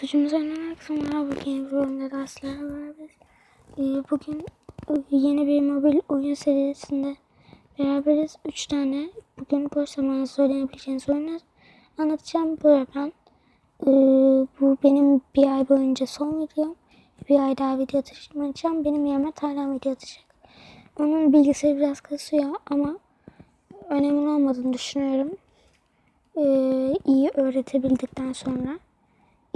Sucuğumuz önüne akşamlar bugün bir bölümde biz. Ee, bugün yeni bir mobil oyun serisinde beraberiz. Üç tane bugün boş zamanı söyleyebileceğiniz oyunu anlatacağım. Böyle ben. Ee, bu benim bir ay boyunca son videom. Bir ay daha video atacağım. Benim yerime Taylan video atacak. Onun bilgisayarı biraz kasıyor ama önemli olmadığını düşünüyorum. Ee, iyi öğretebildikten sonra.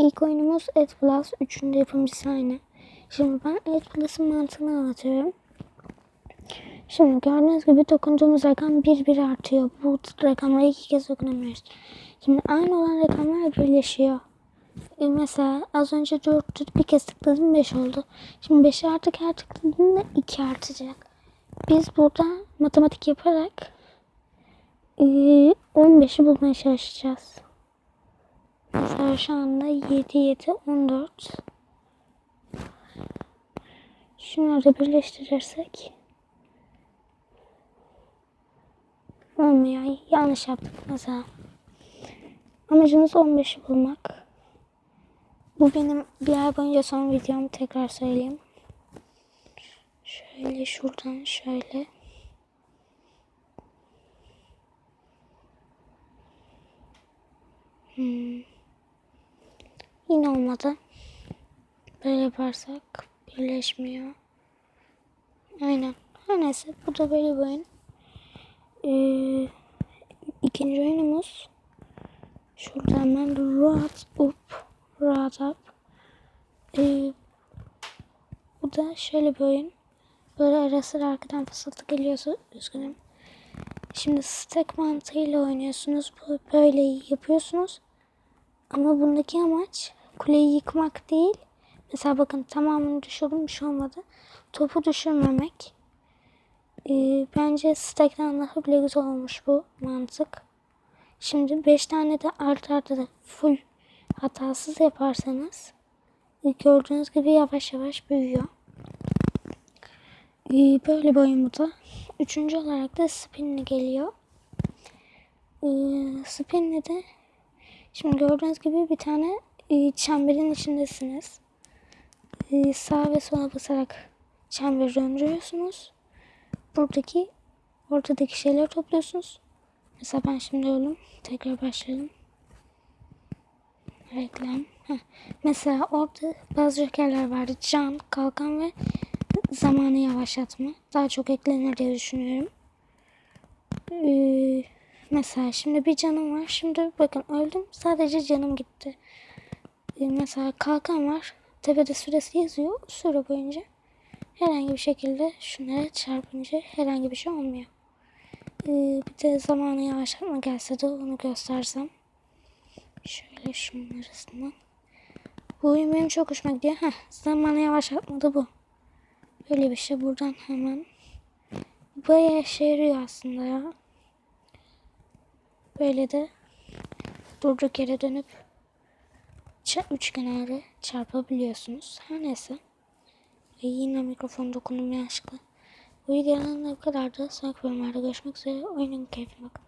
İlk oyunumuz Ed Plus. Üçüncü yapımcısı aynı. Şimdi ben Ed Plus'ın mantığını anlatıyorum. Şimdi gördüğünüz gibi dokunduğumuz rakam bir bir artıyor. Bu rakamları iki kez dokunamıyoruz. Şimdi aynı olan rakamlar birleşiyor. E mesela az önce 4'tü bir kez tıkladım 5 oldu. Şimdi 5'i artık her tıkladığımda 2 artacak. Biz burada matematik yaparak e, 15'i bulmaya çalışacağız. Mesela şu anda 7, 7, 14. Şunları birleştirirsek olmuyor. Yanlış yaptık mesela. Amacımız 15'i bulmak. Bu benim bir ay boyunca son videomu tekrar söyleyeyim. Şöyle şuradan şöyle. Hmm. Yine olmadı. Böyle yaparsak birleşmiyor. Aynen. Her neyse bu da böyle bir oyun. Ee, ikinci oyunumuz şurada hemen Rahat Up Rahat Up ee, bu da şöyle bir oyun. Böyle ara sıra arkadan fısıltı geliyorsa üzgünüm. Şimdi stack mantığıyla oynuyorsunuz. Böyle yapıyorsunuz. Ama bundaki amaç kuleyi yıkmak değil. Mesela bakın tamamını düşürdüm bir şey olmadı. Topu düşürmemek. Ee, bence stack'ten daha bile güzel olmuş bu mantık. Şimdi 5 tane de art arda da full hatasız yaparsanız gördüğünüz gibi yavaş yavaş büyüyor. Ee, böyle bir da. Üçüncü olarak da spinli geliyor. Ee, spinli de şimdi gördüğünüz gibi bir tane e, çemberin içindesiniz. E, sağ ve sola basarak çemberi döndürüyorsunuz. Buradaki ortadaki şeyleri topluyorsunuz. Mesela ben şimdi öldüm. Tekrar başlayalım. Reklam. Mesela orada bazı jokerler vardı. Can, kalkan ve zamanı yavaşlatma. Daha çok eklenir diye düşünüyorum. Ee, mesela şimdi bir canım var. Şimdi bakın öldüm. Sadece canım gitti. Ee, mesela kalkan var. Tepede süresi yazıyor. Süre boyunca herhangi bir şekilde şunlara çarpınca herhangi bir şey olmuyor. Ee, bir de zamanı yavaşlatma gelse de onu göstersem. Şöyle şunun arasından. Bu oyun benim çok hoşuma gidiyor. Heh, zamanı yavaşlatma da bu. Böyle bir şey buradan hemen. Bayağı işe yarıyor aslında ya. Böyle de durduk yere dönüp üçgenleri çarpabiliyorsunuz. Her neyse. Ve yine mikrofon dokunum yanlışlıkla. Bu videonun bu kadardı. Sonraki bölümlerde görüşmek üzere. Oyunun keyfine bakın.